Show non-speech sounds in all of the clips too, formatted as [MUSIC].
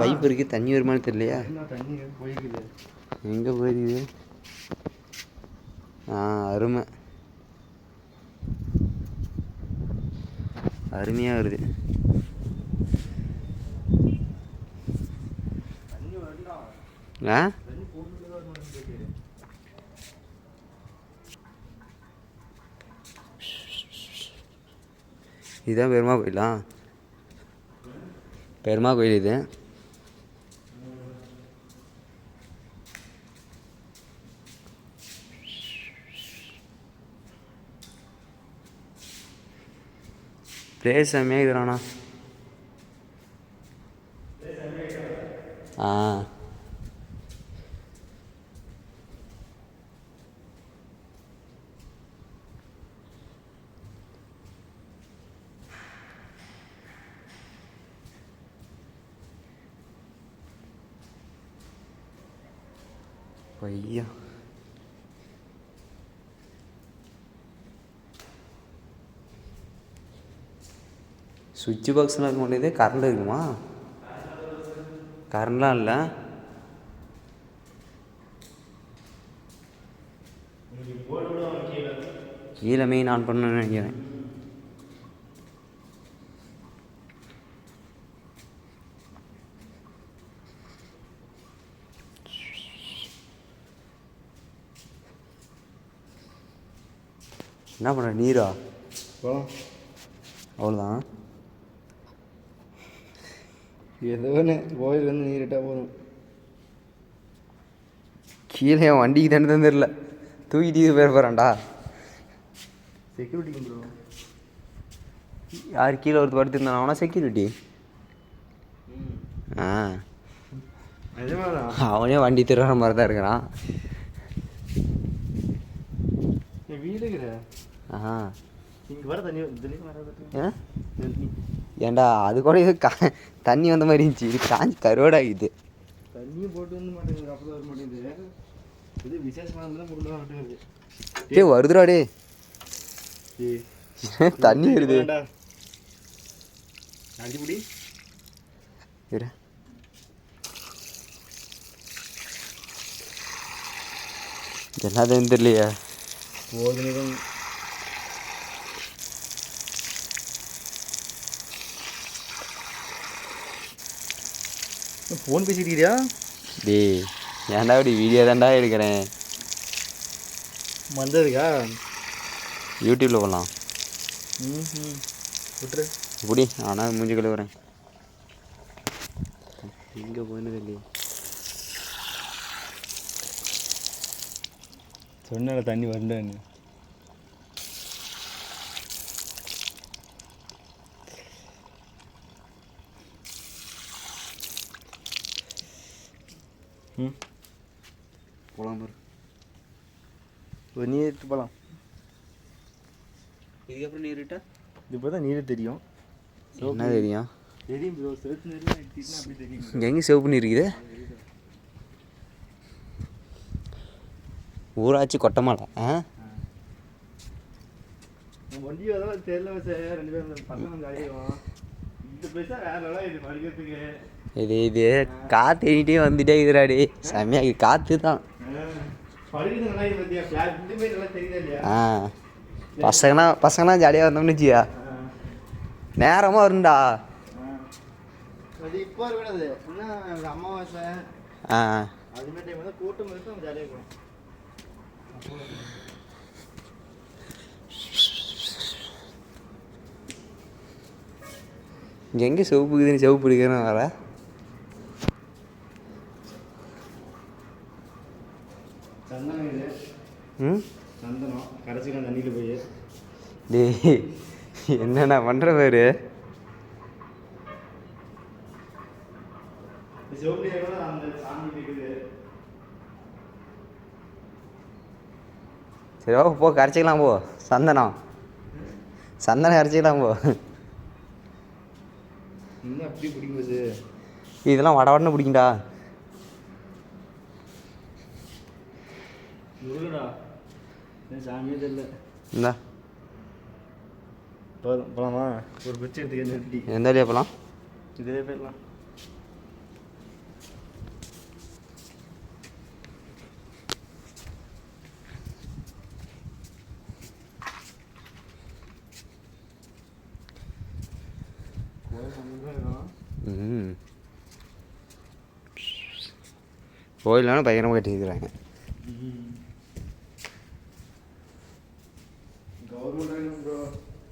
Pipe இருக்கு? தண்ணி வருமானு தெரியலையா? எங்கே போயிருக்குது ஆ அருமை. அருமையாக வருது. ஆ தண்ணி போட்டுட்டு தான் வரணும் கேட்குது இதுதான் பெருமா கோயிலா? பெருமா கோயில் இது. பிளேஸ் செம்மையாக இருக்கிறாண்ணா ஆ. ஐயா சுவிட்ச் பாக்ஸ்லாம் இருக்க முடியுது கரண்ட் இருக்குமா? கரண்ட்லாம் இல்லை. கீழே மெயின் ஆன் பண்ணணும்னு நினைக்கிறேன். என்ன பண்ணுற நீரா? அவ்வளோதான் ஏதோ ஒன்று கோயில் வந்து நீரிட்டா போதும். கீழே என் வண்டிக்கு தானே தான் தெரில தூக்கிட்டு பேர் போகிறான்டா செக்யூரிட்டி ப்ரோ யார் கீழே ஒருத்தர் படுத்திருந்தான் அவனா செக்யூரிட்டி ஆ. அவனே வண்டி திருடுற மாதிரி தான் இருக்கிறான் என் தண்ணி தண்ணி? தண்ணி. ஏன்டா அது கூட இது கா தண்ணி வந்த மாதிரி இருந்துச்சு. இது காஞ்சி கருவாடாகிது தண்ணியும் போட்டு வந்து மாட்டேங்குது அப்போ வர மாட்டேங்குது. இது விசேஷமாக இருந்தால் கொண்டு வர மாட்டேங்குது டேய் வருதுடா டே ஏய், [LAUGHS] தண்ணி வருது. முடி இரு. தெரியலையே. போதும். ஃபோன் பேசிக்கிறியா டேய் ஏன்டா இப்படி வீடியோ தான்டா எடுக்கிறேன்? வந்ததுக்கா? யூடியூப்பில் போடலாம். ம் ம் விட்டுரு இப்படி ஆனால் மூஞ்சி கழுவுறேன். எங்கே போயினது இல்லையே சொன்ன தண்ணி வரலன்னு. ம். போகலாம் பாரு. ஒரு நீர் எடுத்து போகலாம் இதுக்கப்புறம் நீரிட்டா இப்போ தான் நீர் தெரியும். என்ன தெரியும்? தெரியும் ப்ரோ. செலுத்து நீர் எடுத்துக்கிட்டா அப்படி தெரியும் இங்கே எங்கே சிவப்பு நீர் இருக்குது? ஊராட்சி கொட்டமலை ஆ? வண்டி அதெல்லாம் தெரியல சார். ரெண்டு பேரும் பசங்க இந்த பைசா வேற இது படிக்கிறதுக்கு இது இது காற்று எண்ணிட்டே வந்துட்டே இருக்கிறாடி செம்மையாக இது காற்று தான். ஆ. பசங்கனா பசங்கனா ஜாலியாக வந்தோம்னு வச்சியா நேரமாக அமாவாசை. ஆ. எங்கே சிவப்பு இருக்குதுன்னு சிவப்பு பிடிக்கிறேன் வர சந்தனம் இது ம் சந்தனம் கரைச்சிக்கலாம் தண்ணியில் போய் டேய் என்னண்ணா பண்ணுற பேர்? சரி ஓ போ கரைச்சிக்கலாம் போ. சந்தனம் சந்தனம் கரைச்சிக்கலாம் போ. அப்படி பிடிக்கும் போது இதெல்லாம் வட வடன்னு பிடிக்கும்டா. சாமியே தெரியல. இந்தா. போதும் ஒரு பிச்சை எடுத்துக்க எந்த வழியாக போகலாம் இதே போயிடலாம். கோயிலான பயங்கரமாக கட்டியிருக்கிறாங்க கவர்மெண்ட் ப்ரோ ம்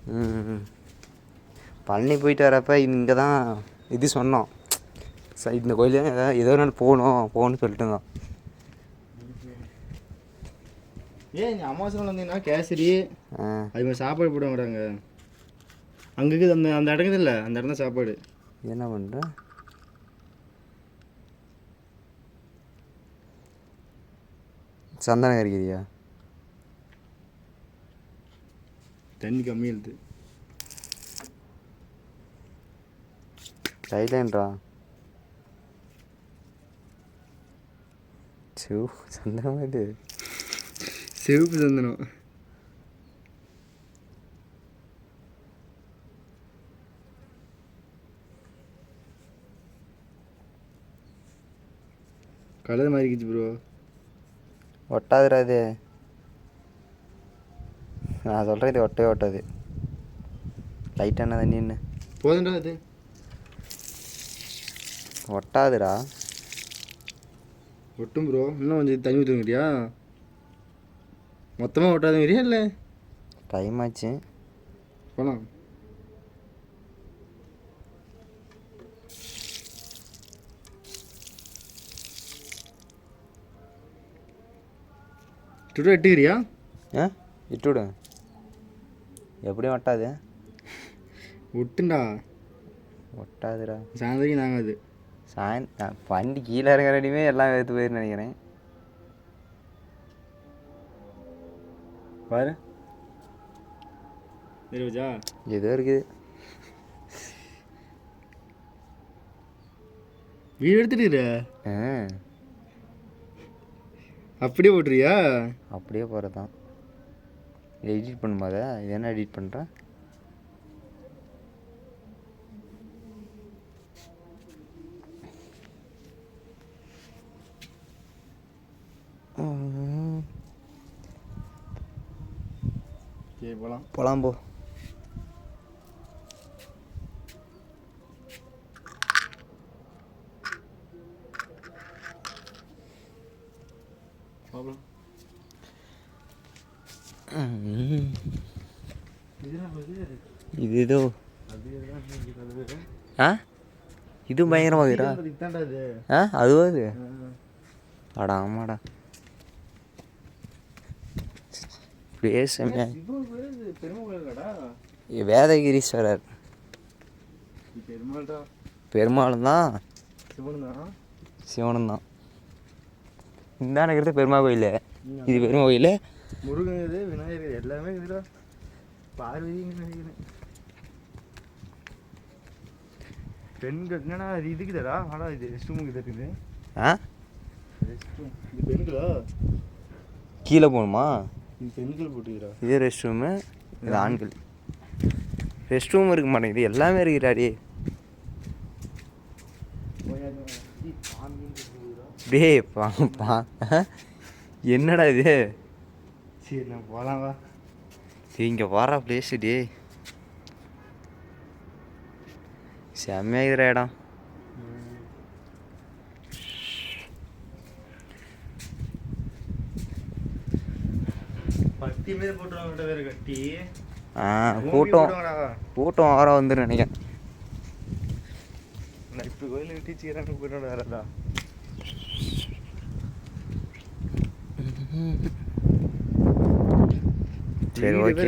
பழனி போயிட்டு வரப்ப இங்கே தான் இது சொன்னோம். சரி இந்த கோயில் ஏதாவது ஏதோ நாள் போகணும் போகணும்னு சொல்லிட்டுங்க ஏன் நீ அமாவாசை வந்தீங்கன்னா கேசரி அது மாதிரி சாப்பாடு போட மாட்டாங்க. அங்கே இருக்குது அந்த அந்த இடங்குது இல்லை அந்த இடம் தான் சாப்பாடு. என்ன பண்ணுற சந்தனம் கறிக்கிறியா? தண்ணி கம்மி இழுது சைலண்டா சூ சந்தனமா இது. சிவப்பு சந்தனம். Colour மாறிக்கிச்சு bro. ஒட்டாதுடா இது. நான் சொல்கிறேன் இது ஒட்டவே ஒட்டாது. லைட்டான தண்ணின்னு போதும்டா அது ஒட்டாதுடா. ஒட்டும் ப்ரோ இன்னும் கொஞ்சம் தண்ணி ஊற்றுங்கிறியா மொத்தமாக ஒட்டாதுங்கிறியா இல்லை? டைம் ஆச்சு. போகலாம் சுட எட்டுக்கிறியா ஆ? இட்டு விடு எப்படியும் ஒட்டாது. விட்டுண்டா ஒட்டாதுடா. சாயந்தரம் நாங்கள் அது சாயந் வண்டி கீழே இறங்குற அடியுமே எல்லாம் எடுத்து போயிரு நினைக்கிறேன். பாரு. இருபதா ஏதோ இருக்குது. வீடு எடுத்துட்டு ஆ. அப்படியே போட்டுறியா அப்படியே போகிறது தான் எடிட் பண்ணுமா அதை இது என்ன எடிட் பண்ணுற சரி போகலாம் போலாம் போ. போகலாம் ம். இதுதான் இது ஏதோ அது ஆ? இது பயங்கரமாகுதுடா ஆ? அதுவா இது? அடா ஆமாடா கோயில்டா வேதகிரீஸ்வரர். பெருமாளும் தான் சிவன் தான் சிவனும் தான் இந்த இருக்கிறது பெருமா கோயில். இது பெருமா கோயில். முருகன் இது விநாயகர் எல்லாமே இதுடா. பார்வதி நினைக்கிறேன். பெண்கள் என்னடா இது இதுக்குதாடா ஆடா இது ரெஸ்ட் ரூமுக்கு இருக்குது ஆ? ரெஸ்ட் ரூம் இது பெண்களா? கீழே போகணுமா? இது பெண்கள் போட்டுக்கிறா. இது ரெஸ்ட் ரூமு இது ஆண்கள். ரெஸ்ட் ரூம் இருக்க மாட்டேங்குது எல்லாமே இருக்கிறாடி. டேய் பா பா. என்னடா இது? சரி நான் போகலாம் வா. இங்கே போகிற பிளேஸு டே செம்மையாகிற இடம் கூட்டம். கூட்டம் வர வந்துடும் நினைக்கிறேன் நான் இப்போ கோயிலுக்கு டீச்சராக போயிட்டு வரதா சரி ஓகே